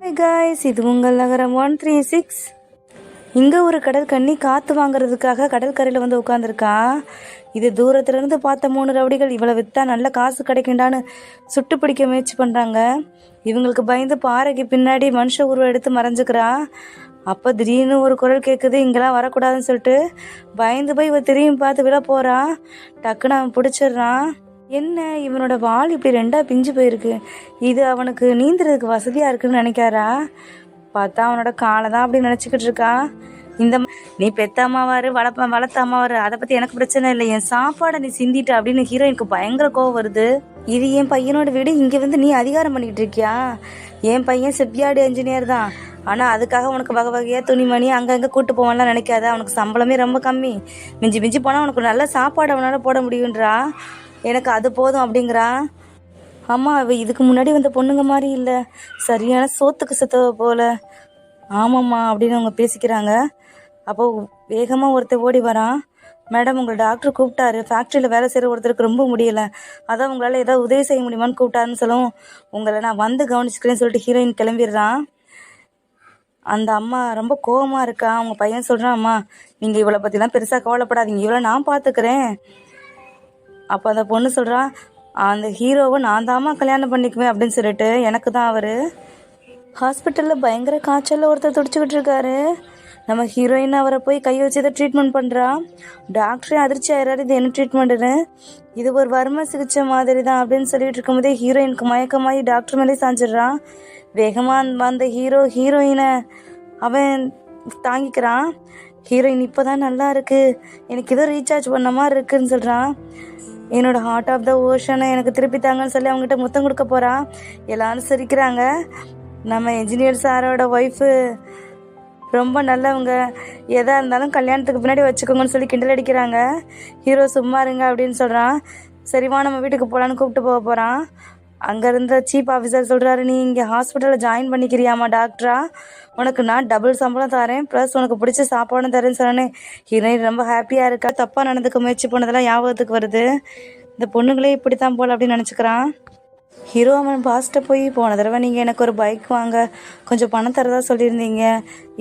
Guys இது உங்கள் நகரம் ஒன் த்ரீ சிக்ஸ் இங்கே ஒரு கடற்கண்ணி காற்று வாங்குறதுக்காக கடற்கரையில் வந்து உட்காந்துருக்கா இது தூரத்துலேருந்து பார்த்த மூணு ரவுடிகள் இவ்வளோ விற்றா நல்ல காசு கிடைக்குண்டான்னு சுட்டு பிடிக்க முயற்சி பண்ணுறாங்க இவங்களுக்கு பயந்து பாறைக்கு பின்னாடி மனுஷ உருவம் எடுத்து மறைஞ்சிக்கிறா. அப்போ திடீர்னு ஒரு குரல் கேட்குது இங்கெல்லாம் வரக்கூடாதுன்னு சொல்லிட்டு. பயந்து போய் இவ திரும்பி பார்த்து விட போகிறான் டக்குன்னு அவன் பிடிச்சிடுறான். என்ன இவனோட வால் இப்படி ரெண்டா பிஞ்சு போயிருக்கு? இது அவனுக்கு நீந்துறதுக்கு வசதியா இருக்குன்னு நினைக்காரா? பார்த்தா அவனோட காலை தான் அப்படி நினச்சிக்கிட்டு இருக்கா. இந்த நீ பெத்த அம்மாவாரு வளப்ப வளர்த்த அம்மாவாரு அதை பத்தி எனக்கு பிரச்சனை இல்லை. என் சாப்பாடை நீ சிந்திட்ட அப்படின்னு ஹீரோயினுக்கு பயங்கர கோவம் வருது. இது என் பையனோட வீடு இங்க வந்து நீ அதிகாரம் பண்ணிக்கிட்டு இருக்கியா? என் பையன் செப்பியார்டு என்ஜினியர் தான். ஆனால் அதுக்காக உனக்கு வகை வகையாக துணிமணி அங்கங்கே கூட்டு போவான்லாம் நினைக்காத. அவனுக்கு சம்பளமே ரொம்ப கம்மி. மிஞ்சி மிஞ்சி போனால் உனக்கு நல்ல சாப்பாடு அவனால போட முடியுன்றா எனக்கு அது போதும் அப்படிங்கிறா. அம்மா அவள் இதுக்கு முன்னாடி வந்த பொண்ணுங்க மாதிரி இல்லை. சரியான சோத்துக்கு செத்தவ போல. ஆமாம்மா அப்படின்னு அவங்க பேசிக்கிறாங்க. அப்போ வேகமாக ஒருத்தர் ஓடி வரான். மேடம் உங்களை டாக்டர் கூப்பிட்டாரு. ஃபேக்ட்ரியில் வேலை செய்கிற ஒருத்தருக்கு ரொம்ப முடியல. அதான் உங்களால் ஏதாவது உதவி செய்ய முடியுமான்னு கூப்பிட்டாருன்னு சொல்லவும் உங்களை நான் வந்து கவனிச்சுக்கிறேன்னு சொல்லிட்டு ஹீரோயின் கிளம்பிடுறான். அந்த அம்மா ரொம்ப கோபமாக இருக்கா. அவங்க பையன் சொல்கிறான் அம்மா நீங்கள் இவளை பற்றிலாம் பெருசாக கவலைப்படாதீங்க. இவளை நான் பார்த்துக்கிறேன் அப்போ அந்த பொண்ணு சொல்கிறா அந்த ஹீரோவை நான் தாம்மா கல்யாணம் பண்ணிக்குவேன் அப்படின்னு சொல்லிட்டு எனக்கு தான் அவர். ஹாஸ்பிட்டலில் பயங்கர காய்ச்சலில் ஒருத்தர் துடிச்சுக்கிட்டு இருக்காரு. நம்ம ஹீரோயின் அவரை போய் கை வச்சு இதை ட்ரீட்மெண்ட் பண்ணுறா டாக்டரே அதிர்ச்சி ஆயிடுறாரு இது என்ன ட்ரீட்மெண்ட்டுன்னு இது ஒரு வர்ம சிகிச்சை மாதிரி தான் அப்படின்னு சொல்லிட்டு இருக்கும்போதே ஹீரோயினுக்கு மயக்கமாகி டாக்டர் மேலே சாஞ்சிடுறான் வேகமாக வந்த ஹீரோ ஹீரோயினை அவன் தாங்கிக்கிறான். ஹீரோயின் இப்போ தான் நல்லா இருக்குது எனக்கு ஏதோ ரீசார்ஜ் பண்ண மாதிரி இருக்குன்னு சொல்கிறான் என்னோட ஹார்ட் ஆஃப் த ஓஷனை எனக்கு திருப்பி தாங்கன்னு சொல்லி அவங்ககிட்ட முத்தம் கொடுக்க போகிறான் எல்லாரும் சிரிக்கிறாங்க. நம்ம என்ஜினியர் சாரோட ஒய்ஃபு ரொம்ப நல்லவங்க. எதாக இருந்தாலும் கல்யாணத்துக்கு பின்னாடி வச்சுக்கோங்கன்னு சொல்லி கிண்டல் அடிக்கிறாங்க. ஹீரோ சும்மா இருங்க அப்படின்னு சொல்கிறான் சரிவா நம்ம வீட்டுக்கு போகலான்னு கூப்பிட்டு போக போகிறான் அங்கே இருந்த சீப் ஆஃபீஸர் சொல்கிறாரு நீ இங்கே ஹாஸ்பிட்டலில் ஜாயின் பண்ணிக்கிறியாமா டாக்டரா உனக்கு நான் டபுள் சம்பளம் தரேன் ப்ளஸ் உனக்கு பிடிச்ச சாப்பாடும் தரேன்னு சொன்னேன். ஹீரோயின் ரொம்ப ஹாப்பியாக இருக்கா? தப்பாக நடந்துக்க முயற்சி பண்ணதெல்லாம் ஞாபகத்துக்கு வருது. இந்த பொண்ணுங்களே இப்படி தான் போல் அப்படின்னு நினச்சிக்கிறான். ஹீரோ அவன் பாஸ்ட்டை போய் போன தடவை நீங்கள் எனக்கு ஒரு பைக் வாங்க கொஞ்சம் பணம் தரதா சொல்லியிருந்தீங்க.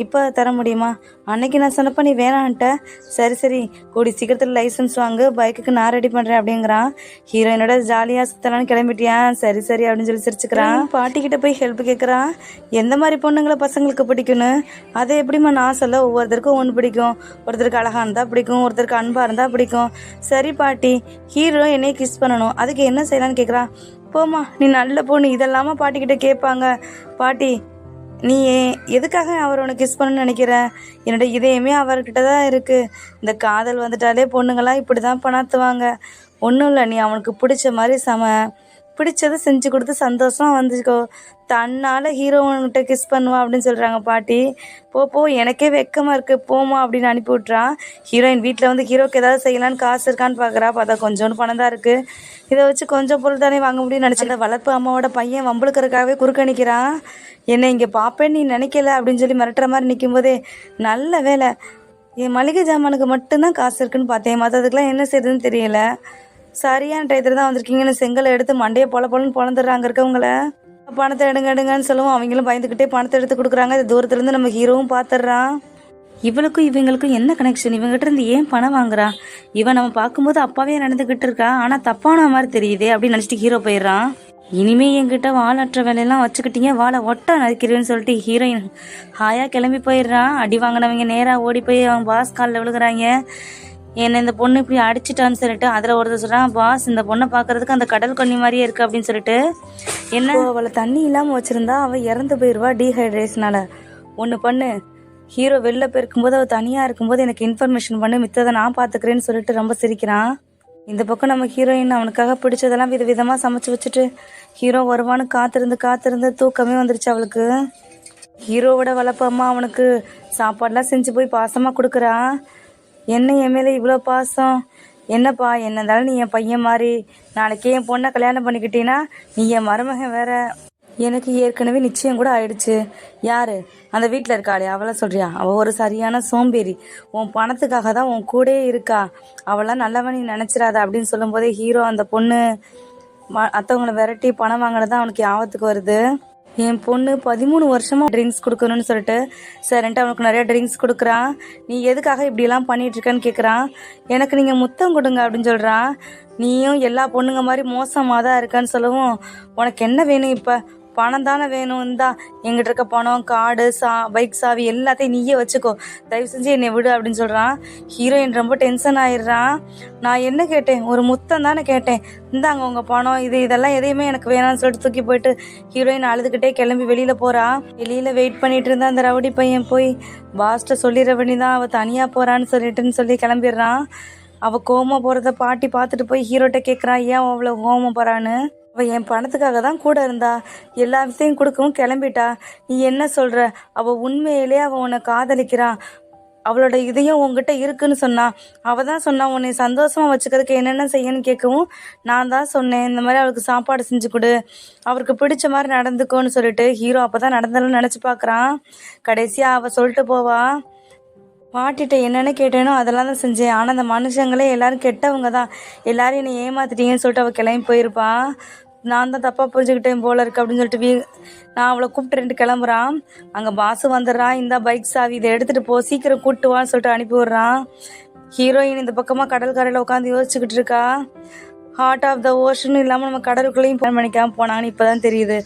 இப்போ தர முடியுமா? அன்னைக்கு நான் சொன்னப்ப நீ வேணான்ட்ட. சரி சரி கூடி சீக்கிரத்தில் லைசன்ஸ் வாங்கு பைக்குக்கு நான் ரெடி பண்ணுறேன் அப்படிங்கிறான். ஹீரோயினோட ஜாலியாக சுத்தலான்னு கிளம்பிட்டியா சரி சரி அப்படின்னு சொல்லி சிரிச்சுக்கிறான். பாட்டிக்கிட்ட போய் ஹெல்ப் கேட்குறான் எந்த மாதிரி பொண்ணுங்களை பசங்களுக்கு பிடிக்கும்னு? அதை எப்படிம்மா நான் சொல்ல? ஒவ்வொருத்தருக்கும் ஒன்று பிடிக்கும். ஒருத்தருக்கு அழகாக இருந்தால் பிடிக்கும். ஒருத்தருக்கு அன்பாக இருந்தால் பிடிக்கும். சரி பாட்டி ஹீரோ என்னைய கிஸ் பண்ணணும். அதுக்கு என்ன செய்யலான்னு கேட்குறான் போம்மா நீ நல்ல பொண்ணு இதெல்லாமா பாட்டிக்கிட்ட கேட்பாங்க. பாட்டி நீ எதுக்காக அவர் உனக்கு கிஸ் பண்ணணும்னு நினைக்கிற? என்னோட இதயமே அவர்கிட்ட தான் இருக்குது இந்த காதல் வந்துட்டாலே பொண்ணுங்களாம் இப்படி தான் பணாத்துவாங்க. ஒன்றும் இல்லை நீ அவனுக்கு பிடிச்ச மாதிரி சம பிடிச்சதை செஞ்சு கொடுத்து சந்தோஷமாக வந்துக்கோ தன்னால் ஹீரோவன்கிட்ட கிஸ் பண்ணுவா அப்படின்னு சொல்கிறாங்க பாட்டி. போ போ எனக்கே வெக்கமாக இருக்குது போமா அப்படின்னு அனுப்பி விட்றான் ஹீரோயின் வீட்டில் வந்து ஹீரோக்கு ஏதாவது செய்யலான்னு காசு இருக்கான்னு பார்க்குறா பார்த்தா கொஞ்சோண்டு பணம் தான் இருக்குது இதை வச்சு கொஞ்சம் பொருள் தானே வாங்க முடியும்னு நினச்சி வளர்ப்பு அம்மாவோட பையன் வம்பளுக்கிறதுக்காகவே குறுக்க நிற்கிறான் என்னை இங்கே பார்ப்பேன்னு நீ நினைக்கல அப்படின்னு சொல்லி மிரட்டுற மாதிரி நிற்கும் போதே நல்ல வேலை. என் மளிகை ஜாமானுக்கு மட்டும்தான் காசு இருக்குன்னு பார்த்தேன். மற்றதுக்கெலாம் என்ன செய்யுதுன்னு தெரியல. சரியான டயத்தில் தான் வந்திருக்கீங்கன்னு செங்கலை எடுத்து மண்டையை பொல பொலன்னு பொழந்துடுறாங்க இருக்கவங்கள. பணத்தை எடுங்க எடுங்கன்னு சொல்லுவோம். அவங்களும் பயந்துக்கிட்டே பணத்தை எடுத்து கொடுக்குறாங்க. இது தூரத்துலேருந்து நம்ம ஹீரோவும் பார்த்துடுறான் இவளுக்கும் இவங்களுக்கும் என்ன கனெக்ஷன் இவங்ககிட்ட இருந்து ஏன் பணம் வாங்குறா? இவன் நம்ம பார்க்கும்போது அப்பாவே நடந்துக்கிட்டு இருக்கா? ஆனால் தப்பான மாதிரி தெரியுதே அப்படின்னு நினச்சிட்டு ஹீரோ போயிடுறான். இனிமே என்கிட்ட வாழற்ற வேலையெல்லாம் வச்சுக்கிட்டீங்க. வாழை ஒட்ட நறுக்கிறேன்னு சொல்லிட்டு ஹீரோயின் ஹாயா கிளம்பி போயிடுறான். அடி வாங்கினவங்க நேராக ஓடி போய் அவன் பாஸ் காலில் விழுகிறாங்க. என்னை இந்த பொண்ணு இப்படி அடிச்சிட்டான்னு சொல்லிட்டு அதில் ஒருத்தர் சொல்கிறான் பாஸ் இந்த பொண்ணை பார்க்கறதுக்கு அந்த கடல் கண்ணி மாதிரியே இருக்குது அப்படின்னு சொல்லிட்டு. என்ன? அவளை தண்ணி இல்லாமல் வச்சுருந்தா அவள் இறந்து போயிடுவா டீஹைட்ரேஷனால். ஒன்று பண்ணு. ஹீரோ வெளில போயிருக்கும்போது அவள் தனியாக இருக்கும்போது எனக்கு இன்ஃபர்மேஷன் பண்ணு. மித்ததை நான் பார்த்துக்கிறேன்னு சொல்லிட்டு ரொம்ப சிரிக்கிறான். இந்த பக்கம் நம்ம ஹீரோயின் அவனுக்காக பிடிச்சதெல்லாம் வித விதமாக சமைச்சு வச்சுட்டு ஹீரோ வருவான்னு காத்திருந்து காத்திருந்து தூக்கமே வந்துருச்சு அவளுக்கு. ஹீரோவோட வளர்ப்பு அவனுக்கு சாப்பாடெலாம் செஞ்சு போய் பாசமாக கொடுக்குறா. என்ன என் மேலே இவ்வளோ பாசம்? என்னப்பா என்ன இருந்தாலும் நீ என் பையன் மாதிரி நாளைக்கே என் பொண்ணை கல்யாணம் பண்ணிக்கிட்டீன்னா நீ என் மருமகன் வேற. எனக்கு ஏற்கனவே நிச்சயம் கூட ஆயிடுச்சு. யாரு? அந்த வீட்டில் இருக்காளே அவளை சொல்றியா? அவள் ஒரு சரியான சோம்பேறி. உன் பணத்துக்காக தான் உன் கூடயே இருக்கா. அவளாம் நல்லவன் நீ நினச்சிடாத அப்படின்னு சொல்லும்போதே ஹீரோ அந்த பொண்ணு ம- விரட்டி பணம் வாங்கினது தான் அவனுக்கு ஆபத்துக்கு வருது. என் பொண்ணு பதிமூணு வருஷமா ட்ரிங்க்ஸ் கொடுக்கணும்னு சொல்லிட்டு சரின்ட்டு அவனுக்கு நிறைய ட்ரிங்க்ஸ் கொடுக்குறான் நீ எதுக்காக இப்படிலாம் பண்ணிட்டு கேட்குறான் எனக்கு நீங்கள் முத்தம் கொடுங்க அப்படின்னு சொல்கிறான் நீயும் எல்லா பொண்ணுங்க மாதிரி மோசமாக தான் இருக்கான்னு சொல்லவும் உனக்கு என்ன வேணும் இப்போ? பணம் தானே வேணும் இந்தா. எங்கிட்ட இருக்க பணம் கார்டு சா பைக் சாவி எல்லாத்தையும் நீயே வச்சுக்கோ. தயவு செஞ்சு என்னை விடு அப்படின்னு சொல்கிறான் ஹீரோயின் ரொம்ப டென்ஷன் ஆயிடுறான். நான் என்ன கேட்டேன்? ஒரு முத்தம் தானே கேட்டேன். இந்தாங்க உங்கள் பணம் இது இதெல்லாம் எதையுமே எனக்கு வேணாம்னு சொல்லிட்டு தூக்கி போயிட்டு ஹீரோயின் அழுதுகிட்டே கிளம்பி வெளியில் போகிறா வெளியில் வெயிட் பண்ணிட்டு இருந்தா அந்த ரவுடி பையன் போய் பாஸ்ட்டை சொல்லிடுற வேண்டி தான் அவள் தனியாக போகிறான்னு சொல்லிட்டுன்னு சொல்லி கிளம்பிடுறான். அவள் கோமா போகிறத பாட்டி பார்த்துட்டு போய் ஹீரோட்ட கேட்குறா ஏன் அவ்வளோ கோமம் போகிறான்னு அவள் என் பணத்துக்காக தான் கூட இருந்தா. எல்லா விஷயம் கொடுக்கவும் கிளம்பிட்டா. நீ என்ன சொல்கிற அவள் உண்மையிலே அவள் உன்னை காதலிக்கிறான் அவளோட இதயம் உங்ககிட்ட இருக்குன்னு சொன்னா. அவள் தான் சொன்னா உன்னை சந்தோஷமா வச்சுக்கிறதுக்கு என்னென்ன செய்யணும்னு கேட்கவும் நான் தான் சொன்னேன் இந்த மாதிரி அவளுக்கு சாப்பாடு செஞ்சு கொடு. அவருக்கு பிடிச்ச மாதிரி நடந்துக்கோன்னு சொல்லிட்டு ஹீரோ அப்போ தான் நடந்தாலும் நினச்சி பார்க்குறான் கடைசியாக அவள் சொல்லிட்டு போவா பாட்டிட்ட என்னென்ன கேட்டேனோ அதெல்லாம் தான் செஞ்சேன். ஆனால் அந்த மனுஷங்களே எல்லாரும் கெட்டவங்க தான். எல்லாரும் என்னை ஏமாத்திட்டீங்கன்னு சொல்லிட்டு அவள் கிளம்பி போயிருப்பான் நான் தான் தப்பாக புரிஞ்சுக்கிட்டேன் போல இருக்கு அப்படின்னு சொல்லிட்டு வீ நான் அவளை கூப்பிட்டு ரெண்டு கிளம்புறான். அங்கே பாசு வந்துடுறான். இந்த பைக் சாவி இதை எடுத்துகிட்டு போ. சீக்கிரம் கூப்பிட்டு வான்னு சொல்லிட்டு அனுப்பி விடுறான். ஹீரோயின் இந்த பக்கமாக கடல் கரையில் உட்காந்து யோசிச்சுக்கிட்டு இருக்கா. ஹார்ட் ஆஃப் த ஓஷன் இல்லாமல் நம்ம கடலுக்குள்ளேயும் பிளான் பண்ணிக்காமல் போனாங்கன்னு இப்போ தான் தெரியுது.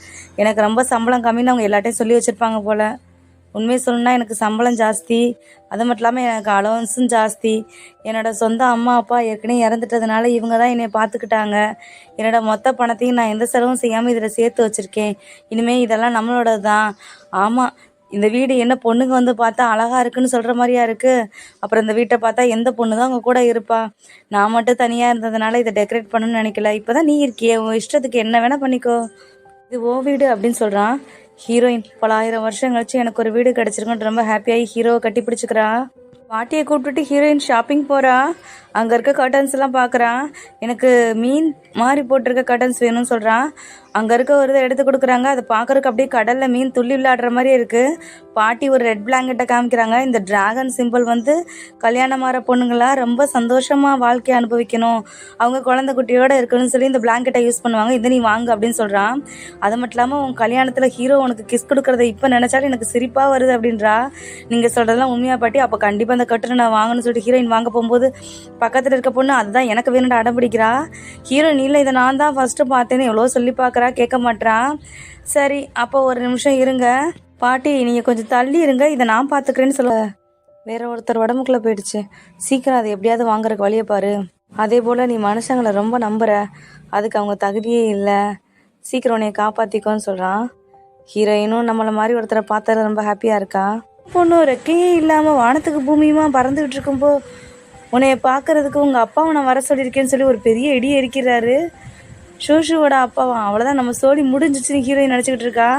எனக்கு ரொம்ப சம்பளம் கம்மின்னு அவங்க எல்லாட்டையும் சொல்லி வச்சுருப்பாங்க போல். உண்மையை சொல்லணும்னா எனக்கு சம்பளம் ஜாஸ்தி. அது மட்டும் இல்லாமல் எனக்கு அலவன்ஸும் ஜாஸ்தி. என்னோட சொந்த அம்மா அப்பா ஏற்கனவே இறந்துட்டதுனால இவங்க தான் என்னை பார்த்துக்கிட்டாங்க. என்னோட மொத்த பணத்தையும் நான் எந்த செலவும் செய்யாமல் இதில் சேர்த்து வச்சுருக்கேன். இனிமேல் இதெல்லாம் நம்மளோடது தான் ஆமாம் இந்த வீடு என்ன பொண்ணுங்க வந்து பார்த்தா அழகாக இருக்குன்னு சொல்கிற மாதிரியா இருக்குது அப்புறம் இந்த வீட்டை பார்த்தா எந்த பொண்ணு தான் அவங்க கூட இருப்பா? நான் மட்டும் தனியாக இருந்ததுனால இதை டெக்கரேட் பண்ணணும்னு நினைக்கல. இப்போ தான் நீ இருக்கியே உன் இஷ்டத்துக்கு என்ன வேணால் பண்ணிக்கோ. இது ஓ வீடு அப்படின்னு சொல்கிறான் ஹீரோயின் பல ஆயிரம் வருஷம் கழிச்சு எனக்கு ஒரு வீடு கிடச்சிருக்குன்னு ரொம்ப ஹாப்பியாகி ஹீரோவை கட்டி பிடிச்சிக்கிறா பாட்டியை கூப்பிட்டுட்டு ஹீரோயின் ஷாப்பிங் போகிறா அங்கே இருக்க கர்டன்ஸ் எல்லாம் பார்க்குறான் எனக்கு மீன் மாதிரி போட்டிருக்க கர்டன்ஸ் வேணும்னு சொல்கிறான் அங்கே இருக்க ஒரு இதை எடுத்து கொடுக்குறாங்க. அதை பார்க்குறக்கு அப்படியே கடலில் மீன் துள்ளி விளையாடுற மாதிரி இருக்குது பாட்டி ஒரு ரெட் பிளாங்கெட்டை காமிக்கிறாங்க. இந்த டிராகன் சிம்பிள் வந்து கல்யாணம் ஆகிற பொண்ணுங்களா ரொம்ப சந்தோஷமாக வாழ்க்கையை அனுபவிக்கணும். அவங்க குழந்தை குட்டியோட இருக்கணும்னு சொல்லி இந்த பிளாங்கெட்டை யூஸ் பண்ணுவாங்க. இதை நீ வாங்க அப்படின்னு சொல்கிறான் அது மட்டும் இல்லாமல் உன் கல்யாணத்தில் ஹீரோ உனக்கு கிஸ் கொடுக்குறத இப்போ நினச்சாலும் எனக்கு சிரிப்பாக வருது அப்படின்றா. நீங்கள் சொல்கிறதெல்லாம் உண்மையாக பாட்டி. அப்போ கண்டிப்பாக அந்த கட்டுரை நான் வாங்கணும்னு சொல்லிட்டு ஹீரோயின் வாங்க போகும்போது பக்கத்தில் இருக்க பொண்ணு அதுதான் எனக்கு வேணும்னு அடம்பிடிக்கிறா ஹீரோயின் இல்லை இதை நான் தான் ஃபஸ்ட்டு பார்த்தேன்னு எவ்வளோ சொல்லி பார்க்குறா கேட்க மாட்றா. சரி அப்போ ஒரு நிமிஷம் இருங்க. பாட்டி நீங்கள் கொஞ்சம் தள்ளி இருங்க இதை நான் பார்த்துக்கிறேன்னு சொல்ல. வேற ஒருத்தர் உடம்புக்குள்ளே போயிடுச்சு. சீக்கிரம் அதை எப்படியாவது வாங்குறக்கு வழியை பாரு. அதே போல் நீ மனுஷங்களை ரொம்ப நம்புகிற அதுக்கு அவங்க தகுதியே இல்லை. சீக்கிரம் உன்னைய காப்பாற்றிக்கோன்னு சொல்கிறான் ஹீரோயினும் நம்மளை மாதிரி ஒருத்தரை பார்த்தது ரொம்ப ஹாப்பியாக இருக்கா? பொண்ணு ரெக்கையே இல்லாமல் வானத்துக்கு பூமியுமா பறந்துக்கிட்டு இருக்கும்போ. உன்னைய பார்க்கறதுக்கு உங்கள் அப்பா உன்னை வர சொல்லியிருக்கேன்னு சொல்லி ஒரு பெரிய இடி எரிக்கிறாரு. ஷூஷுவோட அப்பாவா? அவ்வளோதான் நம்ம சோழி முடிஞ்சிச்சுன்னு ஹீரோயின் நினச்சிக்கிட்டு இருக்கா?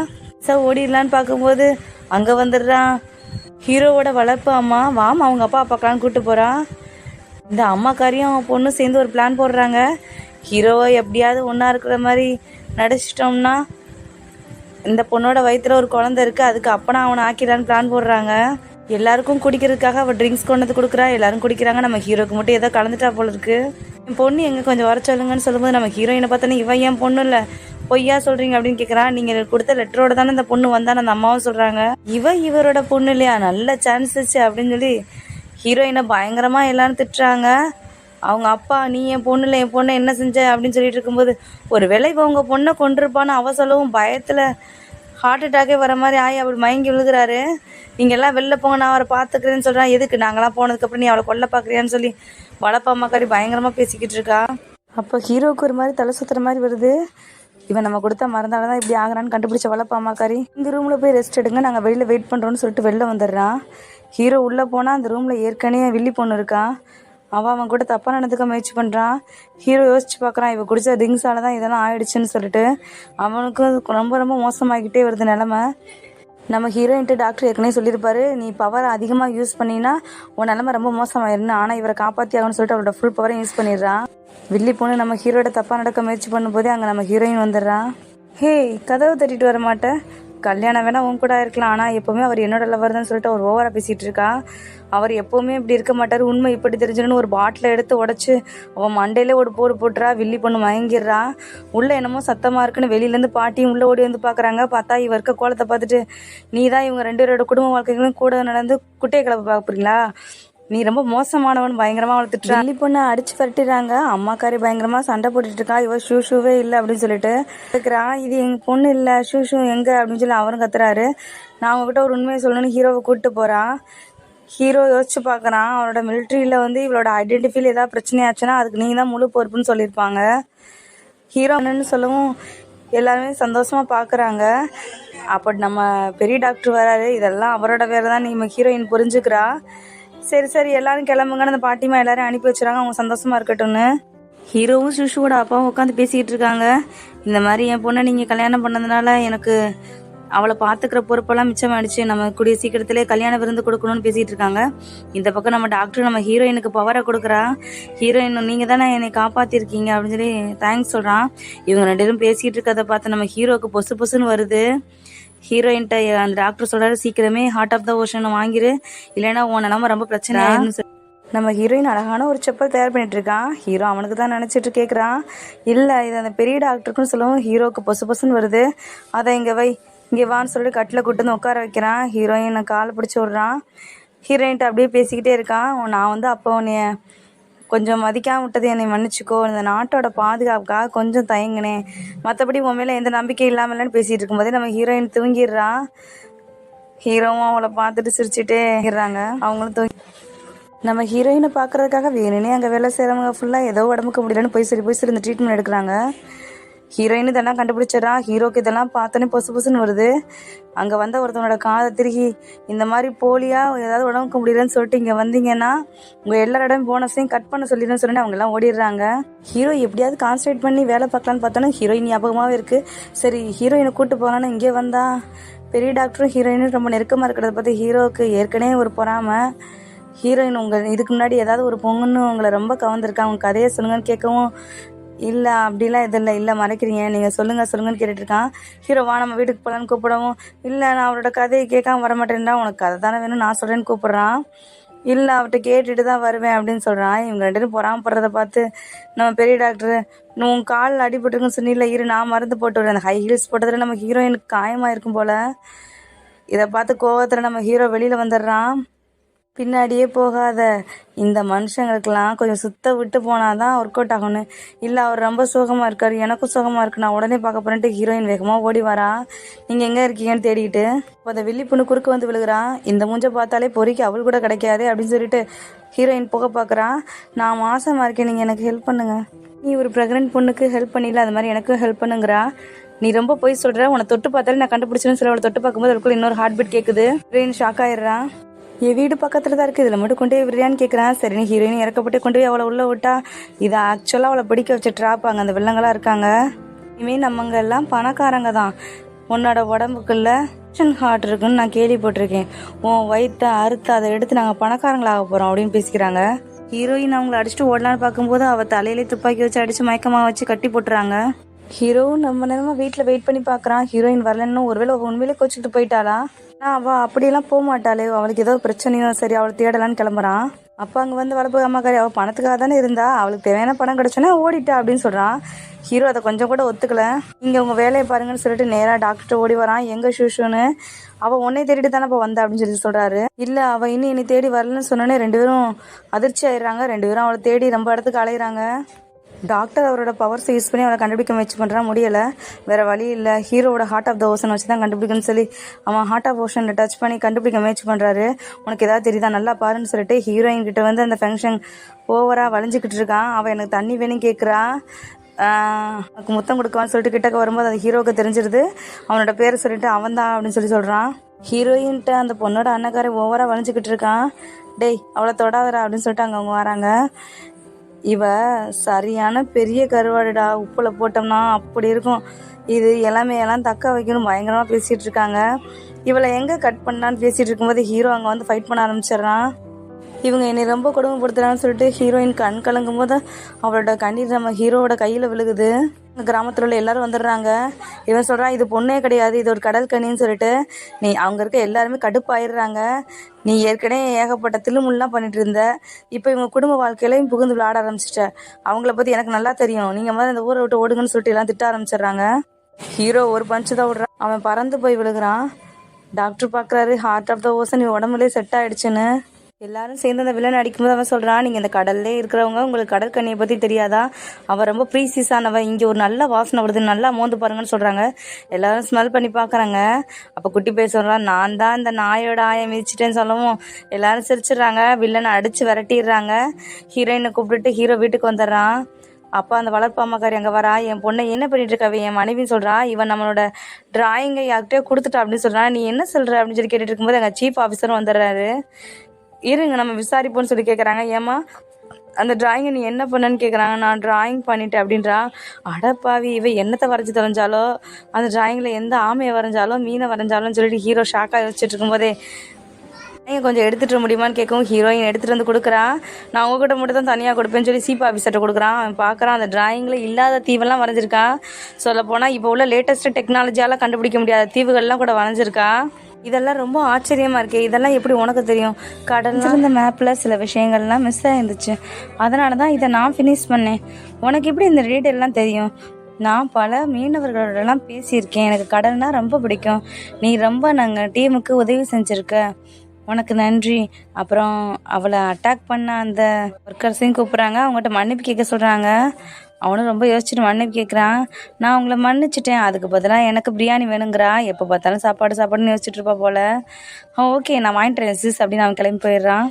சார் ஓடிடலான்னு பார்க்கும்போது அங்கே வந்துடுறான். ஹீரோவோட வளர்ப்பு அம்மா. வாமா அவங்க அப்பா பார்க்கலான்னு கூப்பிட்டு போகிறா இந்த அம்மாக்காரியும் அவன் பொண்ணும் சேர்ந்து ஒரு பிளான் போடுறாங்க. ஹீரோவை எப்படியாவது ஒன்றா இருக்கிற மாதிரி நடிச்சிட்டோம்னா இந்த பொண்ணோட வயிற்றில் ஒரு குழந்தை இருக்குது அதுக்கு அப்பனா அவனை ஆக்கிடலான்னு பிளான் போடுறாங்க. எல்லாருக்கும் குடிக்கிறதுக்காக அவள் ட்ரிங்க்ஸ் கொண்டு வந்து கொடுக்குறா எல்லாரும் குடிக்கிறாங்க. நம்ம ஹீரோக்கு மட்டும் ஏதோ கலந்துட்டா போல இருக்கு. என் பொண்ணு எங்க கொஞ்சம் வர சொல்லுங்கன்னு சொல்லும்போது நம்ம ஹீரோயினை பார்த்தோன்னே இவன் என் பொண்ணு இல்லை? பொய்யா சொல்றீங்க அப்படின்னு கேட்குறான் நீங்கள் கொடுத்த லெட்டரோட தானே இந்த பொண்ணு வந்தான்னு அந்த அம்மாவும் சொல்கிறாங்க இவ இவரோட பொண்ணு இல்லையா? நல்ல சான்ஸ் அப்படின்னு சொல்லி ஹீரோயினை பயங்கரமாக எல்லாரும் திட்டுறாங்க. அவங்க அப்பா நீ என் பொண்ணுல என் பொண்ணை என்ன செஞ்ச? அப்படின்னு சொல்லிட்டு இருக்கும்போது ஒரு வேலை இப்போ உங்க பொண்ணை கொண்டிருப்பான்னு அவ சொல்லவும் பயத்தில் ஹார்ட் அட்டாக்கே வர மாதிரி ஆகி அப்படி மயங்கி விழுகிறாரு. நீங்க எல்லாம் வெளில போங்க நான் அவரை பார்த்துக்கிறேன்னு சொல்கிறேன் எதுக்கு? நாங்களாம் போனதுக்கப்புறம் நீ அவளை கொல்ல பார்க்குறியான்னு சொல்லி வளப்பா அம்மாக்காரி பயங்கரமா பேசிக்கிட்டு இருக்கா. அப்போ ஹீரோவுக்கு ஒரு மாதிரி தலை சுற்றுற மாதிரி வருது. இவன் நம்ம கொடுத்த மறந்தால தான் இப்படி ஆகிறான்னு கண்டுபிடிச்ச வளப்பா அம்மாக்காரி இந்த ரூமில் போய் ரெஸ்ட் எடுங்க. நாங்கள் வெளியில் வெயிட் பண்ணுறோன்னு சொல்லிட்டு வெளில வந்துடுறான் ஹீரோ உள்ளே போனால் அந்த ரூமில் ஏற்கனவே வில்லி பொண்ணு இருக்கான் அவன் அவன் கூட தப்பாக நடந்துக்க முயற்சி பண்ணுறான் ஹீரோ யோசிச்சு பார்க்குறான் இவ குடிச்ச ட்ரிங்க்ஸால தான் இதெல்லாம் ஆயிடுச்சுன்னு சொல்லிட்டு. அவனுக்கு ரொம்ப ரொம்ப மோசமாகிட்டே வருது நிலமை. நம்ம ஹீரோயின்ட்டு டாக்டர் ஏற்கனவே சொல்லியிருப்பாரு நீ பவர் அதிகமாக யூஸ் பண்ணினா உன் நிலமை ரொம்ப மோசமாயிருந்து ஆனால் இவரை காப்பாற்றி ஆகணும்னு சொல்லிட்டு அவரோட ஃபுல் பவரை யூஸ் பண்ணிடுறான். வில்லி பொண்ணு நம்ம ஹீரோட தப்பாக நடக்க முயற்சி பண்ணும்போதே அங்கே நம்ம ஹீரோயின் வந்துடுறான். ஹே கதவு தட்டிட்டு வர மாட்டேன். கல்யாணம் வேணால் உன் கூட இருக்கலாம். ஆனால் எப்போவுமே அவர் என்னோட லவர் தான் சொல்லிட்டு அவர் ஓவராக பேசிகிட்டு இருக்கா. அவர் எப்போவுமே இப்படி இருக்க மாட்டார். உண்மை இப்படி தெரிஞ்சிடணும்னு ஒரு பாட்டிலை எடுத்து உடச்சி அவன் மண்டையிலே ஒரு போடு போட்டுறா வில்லி பொண்ணு மயங்கிடுறா. உள்ளே என்னமோ சத்தமாக இருக்குன்னு வெளியிலேருந்து பாட்டியும் உள்ளே ஓடி வந்து பார்க்குறாங்க பார்த்தா இவ இருக்க கோலத்தை பார்த்துட்டு நீ தான் இவங்க ரெண்டு பேரோட குடும்ப வாழ்க்கைகளும் கூட நடந்து குட்டையை கிளப்ப பார்க்குறீங்களா நீ ரொம்ப மோசமானவன் பயங்கரமா திட்டுறான் வள்ளி பொண்ணை அடிச்சு பரட்டிடுறாங்க அம்மாக்காரி பயங்கரமா சண்டை போட்டுட்டு இருக்கா இவ ஷூ ஷூவே இல்லை அப்படின்னு சொல்லிட்டு. இருக்கிறா இது எங்க பொண்ணு இல்லை ஷூ ஷூ எங்க அப்படின்னு சொல்லி அவரும் கத்துறாரு. நான் உங்ககிட்ட ஒரு உண்மையை சொல்லணும்னு ஹீரோவை கூப்பிட்டு போறான் ஹீரோ யோசிச்சு பார்க்குறான் அவனோட மிலிட்ரியில வந்து இவளோட ஐடென்டிஃபைல ஏதாவது பிரச்சனையாச்சுன்னா அதுக்கு நீங்க தான் முழு பொறுப்புன்னு சொல்லியிருப்பாங்க. ஹீரோ என்னன்னு சொல்லவும் எல்லாருமே சந்தோஷமா பார்க்குறாங்க அப்போ நம்ம பெரிய டாக்டர் வராரு. இதெல்லாம் அவரோட வேலை தான் நம்ம ஹீரோயின் புரிஞ்சுக்கிறா. சரி சரி எல்லாரும் கிளம்புங்கன்னு அந்த பாட்டிமா எல்லாரும் அனுப்பி வச்சுறாங்க. அவங்க சந்தோஷமா இருக்கட்டும்னு. ஹீரோவும் சுஷுவோட அப்பாவும் உட்காந்து பேசிக்கிட்டு இருக்காங்க. இந்த மாதிரி என் பொண்ணை நீங்கள் கல்யாணம் பண்ணதுனால எனக்கு அவளை பார்த்துக்கிற பொறுப்பெல்லாம் மிச்சமாயிடுச்சு நம்ம கூடிய சீக்கிரத்திலே கல்யாண விருந்து கொடுக்கணும்னு பேசிட்டு இருக்காங்க. இந்த பக்கம் நம்ம டாக்டர் நம்ம ஹீரோயினுக்கு பவரை கொடுக்குறா. ஹீரோயின் நீங்க தானே என்னை காப்பாத்திருக்கீங்க அப்படின்னு சொல்லி தேங்க்ஸ் சொல்றான். இவங்க ரெண்டு பேரும் பேசிட்டு இருக்கதை பார்த்து நம்ம ஹீரோவுக்கு பொசு பொசுன்னு வருது. ஹீரோயின்ட்ட அந்த டாக்டர் சொல்றாரு சீக்கிரமே ஹார்ட் ஆஃப் த ஓஷன் வாங்கிரு. இல்லைன்னா உன் நிலம ரொம்ப பிரச்சனை ஆயிரும்னு சொல்லி. நம்ம ஹீரோயின் அழகான ஒரு செப்பல் தயார் பண்ணிட்டு இருக்கான். ஹீரோ அவனுக்கு தான் நினைச்சிட்டு கேட்குறான் இல்லை இது அந்த பெரிய டாக்டருக்குன்னு சொல்லவும் ஹீரோக்கு பொசு பொசுன்னு வருது. அதை இங்கே வை இங்கே வான்னு சொல்லிட்டு கட்டில் கூட்டு வந்து உட்கார வைக்கிறான். ஹீரோயின் காலை பிடிச்சி விட்றான். ஹீரோயின்ட்ட அப்படியே பேசிக்கிட்டே இருக்கான். நான் வந்து அப்போ உன்னைய கொஞ்சம் மதிக்காம விட்டது என்னை மன்னிச்சுக்கோ. இந்த நாட்டோட பாதுகாப்புக்காக கொஞ்சம் தயங்கினேன். மற்றபடி உன் மேலே எந்த நம்பிக்கை இல்லாமல் இல்லைன்னு பேசிகிட்டு இருக்கும்போதே நம்ம ஹீரோயின் தூங்கிடுறா. ஹீரோவும் அவளை பார்த்துட்டு சிரிச்சுட்டே இருக்கிறாங்க அவங்களும் தூங்கி நம்ம ஹீரோயினை பார்க்கறதுக்காக வேணுனே அங்கே வேலை செய்கிறவங்க ஃபுல்லாக ஏதோ உடம்புக்கு முடியலன்னு போய் சரி போய் சரி இந்த ட்ரீட்மெண்ட் எடுக்கிறாங்க. ஹீரோயின் இதெல்லாம் கண்டுபிடிச்சிடறான் ஹீரோக்கு இதெல்லாம் பார்த்தோன்னே பொசு பொசுன்னு வருது. அங்கே வந்த ஒருத்தவனோட காதை திருகி இந்த மாதிரி போலியாக ஏதாவது உடம்புக்கு முடியலன்னு சொல்லிட்டு இங்கே வந்தீங்கன்னா உங்கள் எல்லாரோடையும் போனஸையும் கட் பண்ண சொல்லிடுன்னு சொல்லிட்டு அவங்க எல்லாம் ஓடிடுறாங்க. ஹீரோ எப்படியாவது கான்சன்ட்ரேட் பண்ணி வேலை பார்க்கலான்னு பார்த்தோன்னா ஹீரோயின் ஞாபகமாகவே இருக்குது சரி ஹீரோயினை கூப்பிட்டு போகலான்னு இங்கே வந்தா பெரிய டாக்டரும் ஹீரோயினும் ரொம்ப நெருக்கமாக இருக்கிறத பார்த்து ஹீரோவுக்கு ஏற்கனவே ஒரு பொறாமை. ஹீரோயின் உங்கள் இதுக்கு முன்னாடி ஏதாவது ஒரு பொங்குன்னு உங்களை ரொம்ப கவர்ந்துருக்கா? உங்கள் கதையை சொல்லுங்கன்னு கேட்கவும் இல்லை அப்படிலாம் எதுவும் இல்லை. இல்லை மறைக்கிறீங்க. நீங்கள் சொல்லுங்கள் சொல்லுங்கன்னு கேட்டுட்டு இருக்கான் ஹீரோ வா நம்ம வீட்டுக்கு போகலான்னு கூப்பிடவும். இல்லை நான் அவரோட கதையை கேட்காம வரமாட்டேன்டா. உனக்கு கதை தானே வேணும். நான் சொல்கிறேன்னு கூப்பிட்றான். இல்லை அவர்கிட்ட கேட்டுட்டு தான் வருவேன் அப்படின்னு சொல்கிறான் இவங்க ரெண்டு பேரும் பொறாமப்படுறத பார்த்து நம்ம பெரிய டாக்டர் உன் காலில் அடிபட்டுருக்குன்னு சொன்னில இரு நான் மருந்து போட்டு விடுறேன். அந்த ஹை ஹீல்ஸ் போட்டதில் நம்ம ஹீரோயினுக்கு காயமாக இருக்கும் போல். இதை பார்த்து கோவத்தில் நம்ம ஹீரோ வெளியில் வந்துடுறான். பின்னாடியே போகாத. இந்த மனுஷங்களுக்கெல்லாம் கொஞ்சம் சுத்த விட்டு போனாதான் ஒர்க் அவுட் ஆகணும் இல்லை அவர் ரொம்ப சோகமாக இருக்கார் எனக்கும் சோகமாக இருக்கு நான் உடனே பார்க்க போறேன்ட்டு ஹீரோயின் வேகமாக ஓடி வரா. நீங்கள் எங்கே இருக்கீங்கன்னு தேடிக்கிட்டு இப்போ அந்த வில்லி பொண்ணு குறுக்கு வந்து விழுகிறான் இந்த மூஞ்சை பார்த்தாலே பொறிக்கு அவள் கூட கிடைக்காது அப்படின்னு சொல்லிட்டு ஹீரோயின் போக பார்க்குறான் நான் மாசமாக இருக்கேன் நீங்கள் எனக்கு ஹெல்ப் பண்ணுங்க. நீ ஒரு ப்ரெக்னென்ட் பொண்ணுக்கு ஹெல்ப் பண்ணிடல அது மாதிரி எனக்கும் ஹெல்ப் பண்ணுங்கிறா. நீ ரொம்ப போய் சொல்கிற உன்னை தொட்டு பார்த்தாலே நான் கண்டுபிடிச்சேன்னு சொல்லி அவளை தொட்டு பார்க்கும்போது அவளுக்குள்ள இன்னொரு ஹார்ட் பீட் கேட்குது ஹீரோயின் ஷாக் ஆயிடுறான் என் வீடு பக்கத்தில் தான் இருக்குது இதில் மட்டும் கொண்டு போய் விடுறியான்னு கேட்குறான் சரி நீ ஹீரோயின் இறக்கப்பட்டு கொண்டு போய் அவளை உள்ளே விட்டா? இது ஆக்சுவலாக அவளை பிடிக்க வச்ச ட்ராப்பாங்க அந்த வில்லங்களாக இருக்காங்க. இனிமேல் நம்மங்க எல்லாம் பணக்காரங்க தான். உன்னோட உடம்புக்குள்ள ஹார்ட் இருக்குன்னு நான் கேள்விப்பட்டிருக்கேன். உன் வயிற்றை அறுத்து அதை எடுத்து நாங்கள் பணக்காரங்களாக போகிறோம் அப்படின்னு பேசிக்கிறாங்க. ஹீரோயின் அவங்கள அடிச்சுட்டு ஓடலான்னு பார்க்கும்போது அவள் தலையிலே துப்பாக்கி வச்சு அடித்து மயக்கமாக வச்சு கட்டி போட்டுறாங்க. ஹீரோவும் நம்ம நேரமாக வீட்டில் வெயிட் பண்ணி பார்க்குறான். ஹீரோயின் வரலன்னு ஒருவேளை உண்மையிலே கோச்சிட்டு போயிட்டாளா? நான் அவள் அப்படியெல்லாம் போக மாட்டாளே அவளுக்கு ஏதோ பிரச்சனையோ சரி அவளை தேடலான்னு கிளம்புறான். அப்போ அங்கே வந்து வளர்ப்பு அம்மாக்காரி அவள் பணத்துக்காக தானே இருந்தா? அவளுக்கு தேவையான பணம் கிடைச்சோன்னா ஓடிட்டா அப்படின்னு சொல்கிறான் ஹீரோ அதை கொஞ்சம் கூட ஒத்துக்கல. இங்கே உங்கள் வேலையை பாருங்கன்னு சொல்லிட்டு நேராக டாக்டர் ஓடி வரான். எங்கே ஷூஷுன்னு? அவள் உன்னை தேடிட்டு தானே இப்போ வந்தா? அப்படின்னு சொல்லி சொல்கிறாரு இல்லை அவள் இன்னும் என்னை தேடி வரலன்னு சொன்னோன்னே ரெண்டு பேரும் அதிர்ச்சி ஆயிடுறாங்க. ரெண்டு பேரும் அவளை தேடி ரொம்ப இடத்துக்கு அலையிறாங்க. டாக்டர் அவரோட பவர்ஸை யூஸ் பண்ணி அவளை கண்டுபிடிக்க முயற்சி பண்ணுறா முடியலை. வேறு வழி இல்லை. ஹீரோவோட ஹார்ட் ஆஃப் த ஓஷன் வச்சு தான் கண்டுபிடிக்கணும்னு சொல்லி அவன் ஹார்ட் ஆஃப் ஓஷனில் டச் பண்ணி கண்டுபிடிக்க முயற்சி பண்ணுறாரு உனக்கு ஏதாவது தெரியுதா? நல்லா பாருன்னு சொல்லிட்டு ஹீரோயின் கிட்ட வந்து அந்த ஃபங்க்ஷன் ஓவராக வளைஞ்சிக்கிட்டு இருக்கான். அவன் எனக்கு தண்ணி வேணும் கேட்குறா அவனுக்கு முத்தம் கொடுக்குவான்னு சொல்லிட்டு கிட்டக்க வரும்போது அது ஹீரோவுக்கு தெரிஞ்சிருது. அவனோட பேரை சொல்லிட்டு அவன் தான் அப்படின்னு சொல்லி சொல்கிறான் ஹீரோயின்ட்ட அந்த பொண்ணோட அண்ணக்காரை ஓவராக வளைஞ்சிக்கிட்டு இருக்கான். டேய் அவளை தொடாதடா அப்படின்னு சொல்லிட்டு அங்கே அவங்க வராங்க. இவ சரியான பெரிய கருவாடுடா உப்புல போட்டோம்னா அப்படி இருக்கும். இது எல்லாமே எல்லாம் தக்க வைக்கணும் பயங்கரமா பேசிட்டு இருக்காங்க. இவளை எங்க கட் பண்ணான்னு பேசிட்டு இருக்கும்போது ஹீரோ அங்க வந்து ஃபைட் பண்ண ஆரம்பிச்சிடுறான் இவங்க என்னை ரொம்ப கொடுமைப்படுத்துறான்னு சொல்லிட்டு ஹீரோயின் கண் கலங்கும் போது அவளோட கண்ணீர் நம்ம ஹீரோவோட கையில விழுகுது. கிராமத்தில் உள்ள எல்லாரும் வந்துடுறாங்க. இவன் சொல்கிறான் இது பொண்ணே கிடையாது இது ஒரு கடல் கனின்னு சொல்லிட்டு நீ அவங்க இருக்க எல்லாருமே கடுப்பாயிடுறாங்க. நீ ஏற்கனவே ஏகப்பட்ட தில்லுமுல்லாம் பண்ணிட்டு இருந்த. இப்போ இவங்க குடும்ப வாழ்க்கையிலையும் புகுந்து விளாட ஆரம்பிச்சிட்ட. அவங்கள பற்றி எனக்கு நல்லா தெரியும். நீங்கள் மாதிரி இந்த ஊரை விட்டு ஓடுங்கன்னு சொல்லிட்டு எல்லாம் திட்ட ஆரம்பிச்சிடுறாங்க. ஹீரோ ஒரு பஞ்சு தான் விடுறான் அவன் பறந்து போய் விழுகிறான். டாக்டர் பார்க்குறாரு ஹார்ட் ஆஃப் த ஓசன் நீ உடம்புலேயே செட் ஆயிடுச்சுன்னு. எல்லாரும் சேர்ந்து அந்த வில்லன் அடிக்கும்போது அவன் சொல்கிறான் நீங்கள் இந்த கடல்லே இருக்கிறவங்க உங்களுக்கு கடற்கண்ணியை பற்றி தெரியாதா? அவள் ரொம்ப ப்ரீசியஸானவ இங்கே ஒரு நல்ல வாசனை வருது நல்லா மோந்து பாருங்கன்னு சொல்கிறாங்க எல்லாரும் ஸ்மெல் பண்ணி பார்க்குறாங்க அப்போ குட்டி போய் சொல்கிறான் நான் தான் இந்த நாயோட ஆயை மிதிச்சிட்டேன்னு சொல்லவும் எல்லாரும் சிரிச்சிடுறாங்க. வில்லனை அடித்து விரட்டிடுறாங்க. ஹீரோயினை கூப்பிட்டுட்டு ஹீரோ வீட்டுக்கு வந்துடுறான். அப்போ அந்த வளர்ப்பாமக்காரி அங்கே வரா என் பொண்ணை என்ன பண்ணிட்டு இருக்காவ என் மனைவின்னு சொல்கிறா இவன் நம்மளோட டிராயிங்கை யார்கிட்டயோ கொடுத்துட்டா அப்படின்னு சொல்கிறான் நீ என்ன சொல்கிற அப்படின்னு சொல்லி கேட்டுட்டு இருக்கும்போது எங்கள் சீஃப் ஆஃபீஸரும் வந்துடுறாரு. இருங்க நம்ம விசாரிப்போம்னு சொல்லி கேட்குறாங்க ஏமா அந்த டிராயிங்கை நீ என்ன பண்ணன்னு கேட்குறாங்க நான் டிராயிங் பண்ணிட்டேன் அப்படின்றா. அடப்பாவி இவ என்னத்தை வரைஞ்சி தொலைஞ்சாலோ அந்த டிராயிங்கில் எந்த ஆமையை வரைஞ்சாலோ மீனை வரைஞ்சாலும் சொல்லிட்டு ஹீரோ ஷாக்காக வச்சுட்டு இருக்கும்போதே நீங்கள் கொஞ்சம் எடுத்துகிட்டு முடியுமான்னு கேட்கவும் ஹீரோயின் எடுத்துகிட்டு வந்து கொடுக்குறான் நான் உங்ககிட்ட மட்டும் தான் தனியாக கொடுப்பேன்னு சொல்லி சீப்பா ஆஃபீஸர்கிட்ட கொடுக்குறான். அவன் பார்க்குறான் அந்த டிராயிங்கில் இல்லாத தீவெல்லாம் வரைஞ்சிருக்கா. சொல்லப்போனால் இப்போ உள்ள லேட்டஸ்ட்டு டெக்னாலஜியால் கண்டுபிடிக்க முடியாத தீவுகள்லாம் கூட வரைஞ்சிருக்கா. இதெல்லாம் ரொம்ப ஆச்சரியமா இருக்கே. இதெல்லாம் எப்படி உனக்கு தெரியும்? கடல் இருந்த மேப்பில் சில விஷயங்கள்லாம் மிஸ் ஆயிருந்துச்சு. அதனால தான் இதை நான் ஃபினிஷ் பண்ணேன். உனக்கு எப்படி இந்த டீட்டெயிலாம் தெரியும்? நான் பல மீனவர்களோடலாம் பேசியிருக்கேன். எனக்கு கடல்னா ரொம்ப பிடிக்கும். நீ ரொம்ப நாங்கள் டீமுக்கு உதவி செஞ்சுருக்க. உனக்கு நன்றி. அப்புறம் அவளை அட்டாக் பண்ண அந்த ஒர்க்கர்ஸையும் கூப்பிட்றாங்க. அவங்ககிட்ட மன்னிப்பு கேட்க சொல்கிறாங்க அவனும் ரொம்ப யோசிச்சுட்டு மன்னிப்பு கேட்குறான் நான் உங்களை மன்னிச்சிட்டேன். அதுக்கு பதிலாக எனக்கு பிரியாணி வேணுங்கிறா. எப்போ பார்த்தாலும் சாப்பாடு சாப்பாடுன்னு யோசிச்சுட்டு இருப்பா போல. ஓகே நான் வாங்கிட்டேன் சிஸ் அப்படின்னு அவன் கிளம்பி போயிடுறான்.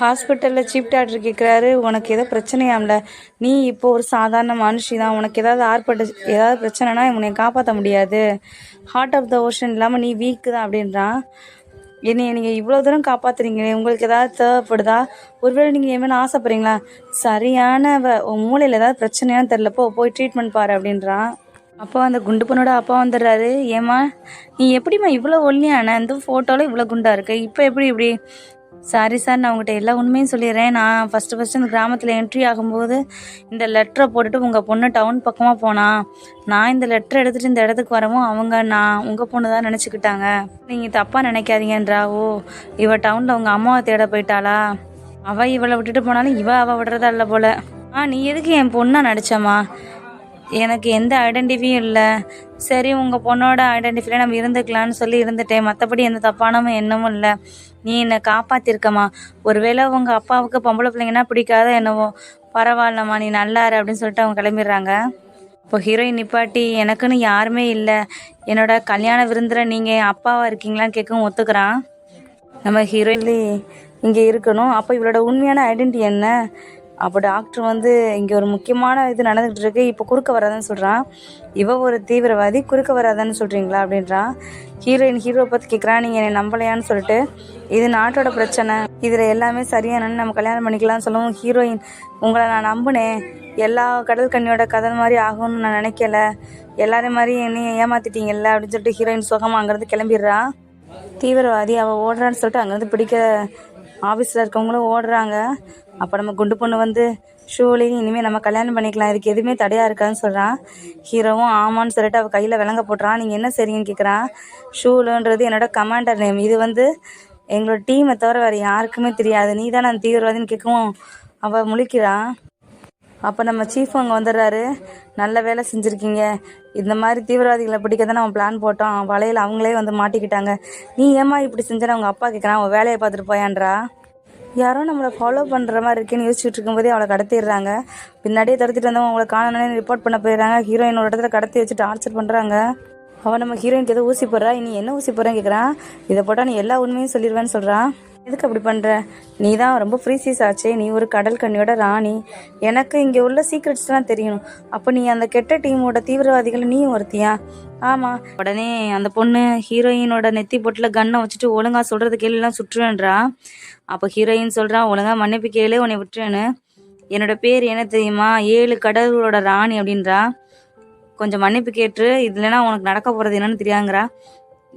ஹாஸ்பிட்டலில் சீஃப் டாக்டர் கேட்குறாரு உனக்கு ஏதோ பிரச்சனையாம்ல. நீ இப்போ ஒரு சாதாரண மனுஷி தான். உனக்கு ஏதாவது ஆர்ப்பட்டு ஏதாவது பிரச்சனைனா உன்னை காப்பாற்ற முடியாது. ஹார்ட் ஆஃப் த ஓஷன் இல்லாமல் நீ வீக்கு தான் அப்படின்றான். என்னை நீங்கள் இவ்வளோ தூரம் காப்பாற்றுறீங்களே உங்களுக்கு ஏதாவது தேவைப்படுதா? ஒருவேளை நீங்கள் என் ஆசைப்படுறீங்களா? சரியான வ- உன் மூளையில் ஏதாவது பிரச்சனையான்னு தெரிலப்போ போய் ட்ரீட்மெண்ட் பாரு அப்படின்றான் அப்போ அந்த குண்டு பொண்ணோட அப்பா வந்துடுறாரு. ஏம்மா நீ எப்படிம்மா இவ்வளோ ஒல்லியான? இந்த ஃபோட்டோவில் இவ்வளோ குண்டாக இருக்கு? இப்போ எப்படி இப்படி? சாரி சார் நான் உங்கள்கிட்ட எல்லா உண்மையும் சொல்லிடுறேன். நான் ஃபஸ்ட்டு ஃபஸ்ட்டு இந்த கிராமத்தில் என்ட்ரி ஆகும்போது இந்த லெட்டரை போட்டுட்டு உங்கள் பொண்ணு டவுன் பக்கமாக போனா நான் இந்த லெட்டர் எடுத்துகிட்டு இந்த இடத்துக்கு வரவும் அவங்க நான் உங்கள் பொண்ணு தான் நினச்சிக்கிட்டாங்க. நீங்கள் தப்பாக நினைக்காதீங்கன்றா ஓ இவ டவுனில் உங்கள் அம்மாவை தேட போயிட்டாளா? அவள் இவளை விட்டுட்டு போனாலும் இவ அவள் விடுறதா இல்லை போல. ஆ நீ எதுக்கு என் பொண்ணாக நடிச்சம்மா? எனக்கு எந்த ஐடென்டிஃபியும் இல்லை. சரி உங்கள் பொண்ணோட ஐடென்டிஃபியில் நம்ம இருந்துக்கலாம்னு சொல்லி இருந்துட்டேன். மற்றபடி எந்த தப்பான எண்ணமும் இல்லை. நீ என்னை காப்பாற்றிருக்கம்மா ஒருவேளை உங்கள் அப்பாவுக்கு பொம்பளை பிள்ளைங்கன்னா பிடிக்காத என்னவோ. பரவாயில்லம்மா நீ நல்லாரு அப்படின்னு சொல்லிட்டு அவங்க கிளம்பிடுறாங்க. இப்போ ஹீரோயின் நிப்பாட்டி எனக்குன்னு யாருமே இல்லை. என்னோட கல்யாண விருந்தில் நீங்கள் அப்பாவாக இருக்கீங்களான்னு கேட்கவும் ஒத்துக்கிறான். நம்ம ஹீரோயின்லி இங்கே இருக்கணும். அப்போ இவளோட உண்மையான ஐடென்டிட்டி என்ன? அப்போ டாக்டர் வந்து இங்கே ஒரு முக்கியமான இது நடந்துகிட்டு இருக்கு. இப்போ குறுக்க வராதுன்னு சொல்கிறான் இவ ஒரு தீவிரவாதி குறுக்க வராதான்னு சொல்கிறீங்களா அப்படின்றான் ஹீரோயின் ஹீரோ பற்றி கேட்குறான் நீங்கள் என்னை நம்பலையான்னு சொல்லிட்டு இது நாட்டோட பிரச்சனை. இதில் எல்லாமே சரியானன்னு நம்ம கல்யாணம் பண்ணிக்கலாம்னு சொல்லவும் ஹீரோயின் உங்களை நான் நம்பினேன். எல்லா கடல் கண்ணியோட கதை மாதிரி ஆகும்னு நான் நினைக்கல. எல்லாரும் மாதிரி என்னையும் ஏமாத்திட்டீங்கல்ல அப்படின்னு சொல்லிட்டு ஹீரோயின் சுகமாக அங்கேருந்து கிளம்பிடுறா. தீவிரவாதி அவள் ஓடுறான்னு சொல்லிட்டு அங்கேருந்து பிடிக்க ஆஃபீஸில் இருக்கவங்களும் ஓடுறாங்க. அப்போ நம்ம குண்டு பொண்ணு வந்து ஷூலையும் இனிமேல் நம்ம கல்யாணம் பண்ணிக்கலாம். இதுக்கு எதுவுமே தடையாக இருக்கான்னு சொல்கிறான் ஹீரோவும் ஆமான்னு சொல்லிட்டு அவள் கையில் விளங்க போட்டுறான். நீங்கள் என்ன சரிங்கன்னு கேட்குறான் ஷூலுன்றது என்னோட கமாண்டர் நேம் இது வந்து எங்களோட டீமை தவிர வேறு யாருக்குமே தெரியாது. நீ தான் நான் தீவிரவாதின்னு கேட்கவும் அவள் முழிக்கிறான் அப்போ நம்ம சீஃப் அங்கே வந்துடுறாரு. நல்ல வேலை செஞ்சுருக்கீங்க. இந்த மாதிரி தீவிரவாதிகளை பிடிக்க தான் நம்ம பிளான் போட்டோம். வலையில் அவங்களே வந்து மாட்டிக்கிட்டாங்க. நீ ஏம்மா இப்படி செஞ்சேன்னு அவங்க அப்பா கேட்குறான் அவன் வேலையை பார்த்துட்டு போயான்றா? யாரோ நம்மளை ஃபாலோ பண்ணுற மாதிரி இருக்கேன்னு யோசிச்சுட்டு இருக்கும்போதே அவளை கடத்திடுறாங்க. பின்னாடியே துரத்திட்டு வந்தவங்க அவங்களை காணணும்னு ரிப்போர்ட் பண்ண போயிடுறாங்க. ஹீரோயினோட இடத்துல கடத்தி வச்சு டார்ச்சர் பண்ணுறாங்க அவன் நம்ம ஹீரோயினுக்கு ஏதோ ஊசி போடுறா. நீ என்ன ஊசி போடுறேன்னு கேட்குறான் இதை போட்டால் நீ எல்லா உண்மையும் சொல்லிடுவேன்னு சொல்கிறான் எதுக்கு அப்படி பண்ணுற நீ தான் ரொம்ப ஃப்ரீசீஸ் ஆச்சே. நீ ஒரு கடல் கண்ணியோட ராணி. எனக்கு இங்கே உள்ள சீக்ரெட்ஸ்லாம் தெரியணும். அப்போ நீ அந்த கெட்ட டீமோட தீவிரவாதிகள் நீயும் ஒருத்தியா? ஆமாம் உடனே அந்த பொண்ணு ஹீரோயினோட நெத்தி பொட்டில் கன்னை வச்சுட்டு ஒழுங்காக சொல்கிறது கேள்விலாம் சுற்றுவேன்றா. அப்போ ஹீரோயின் சொல்கிறான் ஒழுங்கா மன்னிப்பு கேளு உன்னை விட்டுருன்னு என்னோட பேர் என்ன தெரியுமா? ஏழு கடல்களோட ராணி அப்படின்றா. கொஞ்சம் மன்னிப்பு கேட்டு இதுலனா உனக்கு நடக்க போகிறது என்னன்னு தெரியாங்கிறா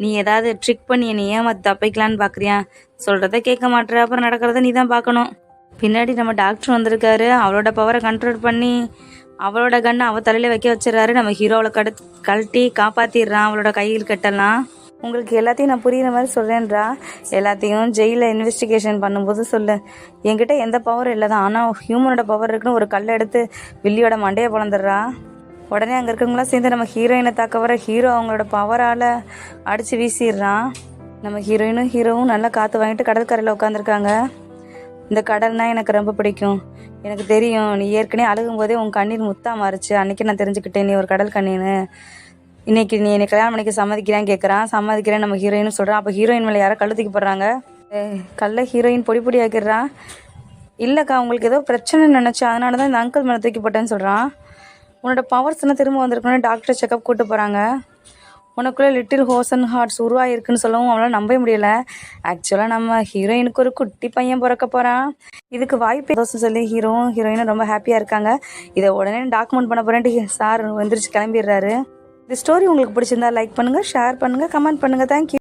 நீ ஏதாவது ட்ரிக் பண்ணி என்னை ஏமாத்தி தப்பிக்கலான்னு பார்க்குறியா சொல்கிறத கேட்க மாட்டேற. அப்புறம் நடக்கிறத நீ தான் பார்க்கணும். பின்னாடி நம்ம டாக்டர் வந்திருக்காரு. அவளோட பவரை கண்ட்ரோல் பண்ணி அவளோட கண்ணை அவள் தலையில வைக்க வச்சிடறாரு. நம்ம ஹீரோவில் கடு கழட்டி காப்பாத்திடுறான் அவளோட கையில் கட்டலாம் உங்களுக்கு எல்லாத்தையும் நான் புரியுற மாதிரி சொல்கிறேன்றா எல்லாத்தையும் ஜெயிலில் இன்வெஸ்டிகேஷன் பண்ணும்போது சொல்லு. என்கிட்ட எந்த பவரும் இல்லை தான் ஆனால் ஹியூமனோட பவர் இருக்குன்னு ஒரு கல்லை எடுத்து வில்லியோட மண்டையை பிளந்துடுறா. உடனே அங்கே இருக்கவங்களாம் சேர்ந்து நம்ம ஹீரோயினை தாக்க வர ஹீரோ அவங்களோட பவரால் அடித்து வீசிடுறான். நம்ம ஹீரோயினும் ஹீரோவும் நல்லா காற்று வாங்கிட்டு கடற்கரையில் உட்காந்துருக்காங்க இந்த கடல்னா எனக்கு ரொம்ப பிடிக்கும். எனக்கு தெரியும் நீ ஏற்கனவே அழுகும் போதே உன் கண்ணீர் முத்தா மாறுச்சு. அன்னைக்கு நான் தெரிஞ்சுக்கிட்டேன் நீ ஒரு கடல் கண்ணீன்னு இன்னைக்கு நீ என்னை கல்யாணம் பண்ணிக்க சம்மதிக்கிறேன்னு கேட்குறான் சம்மதிக்கிறேன் நம்ம ஹீரோயினும் சொல்கிறான் அப்போ ஹீரோயின் மேலே யாரோ கழுத்துக்கு போடுறாங்க. கல்ல ஹீரோயின் பொடி பொடி ஆக்கிடுறான். இல்லைக்கா உங்களுக்கு ஏதோ பிரச்சனை நினச்சா அதனால தான் இந்த அங்கிள் மேலே தூக்கி போட்டேன்னு சொல்கிறான் உன்னோட பவர்ஸ் என்ன திரும்ப வந்திருக்கணும்னு டாக்டர் செக்கப் கூட்டு போகிறாங்க உனக்குள்ளே லிட்டில் ஹோசன் ஹார்ட்ஸ் உருவாயிருக்குன்னு சொல்லவும் அவனால் நம்பவே முடியல. ஆக்சுவலாக நம்ம ஹீரோயினுக்கு ஒரு குட்டி பையன் பிறக்க போகிறான் இதுக்கு வாய்ப்பு சொல்லி ஹீரோவும் ஹீரோயினும் ரொம்ப ஹாப்பியாக இருக்காங்க. இதை உடனே டாக்குமெண்ட் பண்ண போகிறேன்ட்டு சார் வந்துருச்சு கிளம்பிடுறாரு. இந்த ஸ்டோரி உங்களுக்கு பிடிச்சிருந்தா லைக் பண்ணுங்கள் ஷேர் பண்ணுங்கள் கமெண்ட் பண்ணுங்கள் தேங்க்யூ